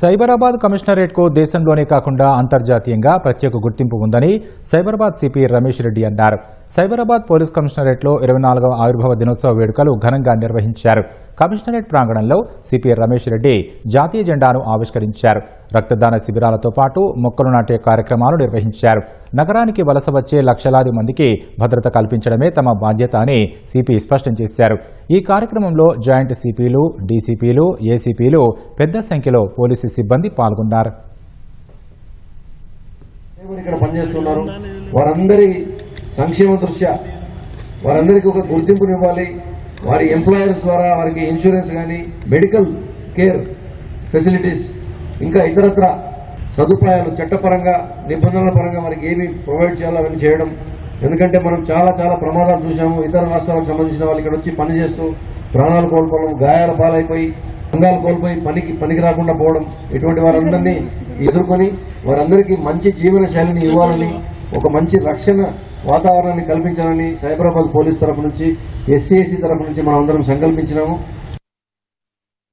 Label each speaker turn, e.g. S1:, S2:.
S1: సైబరాబాద్ కమిషనరేట్కు దేశంలోనే కాకుండా అంతర్జాతీయంగా ప్రత్యేక గుర్తింపు ఉందని సైబరాబాద్ సిపి రమేష్ రెడ్డి అన్నారు. సైబరాబాద్ పోలీస్ కమిషనరేట్లో ఇరవై నాలుగవ ఆవిర్భావ దినోత్సవ వేడుకలు ఘనంగా నిర్వహించారు. కమిషనరేట్ ప్రాంగణంలో సిపి రమేష్ రెడ్డి జాతీయ జెండాను ఆవిష్కరించారు. రక్తదాన శిబిరాలతో పాటు మొక్కలు నాటే కార్యక్రమాలు నిర్వహించారు. నగరానికి వలస వచ్చే లక్షలాది మందికి భద్రత కల్పించడమే తమ బాధ్యత అని సిపి స్పష్టం చేశారు. ఈ కార్యక్రమంలో జాయింట్ సిపిలు డీసీపీలు ఏసీపీలు పెద్ద సంఖ్యలో పోలీసు సిబ్బంది పాల్గొన్నారు.
S2: ఇక్కడ పనిచేస్తున్నారు. వారందరి సంక్షేమ దృష్ట్యా వారందరికీ ఒక గుర్తింపునివ్వాలి. వారి ఎంప్లాయర్స్ ద్వారా వారికి ఇన్సూరెన్స్ కానీ మెడికల్ కేర్ ఫెసిలిటీస్ ఇంకా ఇతరత్ర సదుపాయాలు చట్టపరంగా నిబంధనల పరంగా వారికి ఏమి ప్రొవైడ్ చేయాలో అవన్నీ చేయడం. ఎందుకంటే మనం చాలా చాలా ప్రమాదాలు చూసాము ఇతర రాష్ట్రాలకు సంబంధించిన వాళ్ళు ఇక్కడ వచ్చి పనిచేస్తూ ప్రాణాలు కోల్పోవడం గాయాల పాలైపోయి అంగాలు కోల్పోయి పనికి పనికి రాకుండా పోవడం. ఇటువంటి వారందరినీ ఎదుర్కొని వారందరికీ మంచి జీవన శైలిని ఇవ్వాలని ఒక మంచి రక్షణ వాతావరణాన్ని కల్పించాలని సైబరాబాద్ పోలీస్ తరఫు నుంచి ఎస్సీఎస్సీ తరఫు నుంచి మనం అందరం సంకల్పించినాము.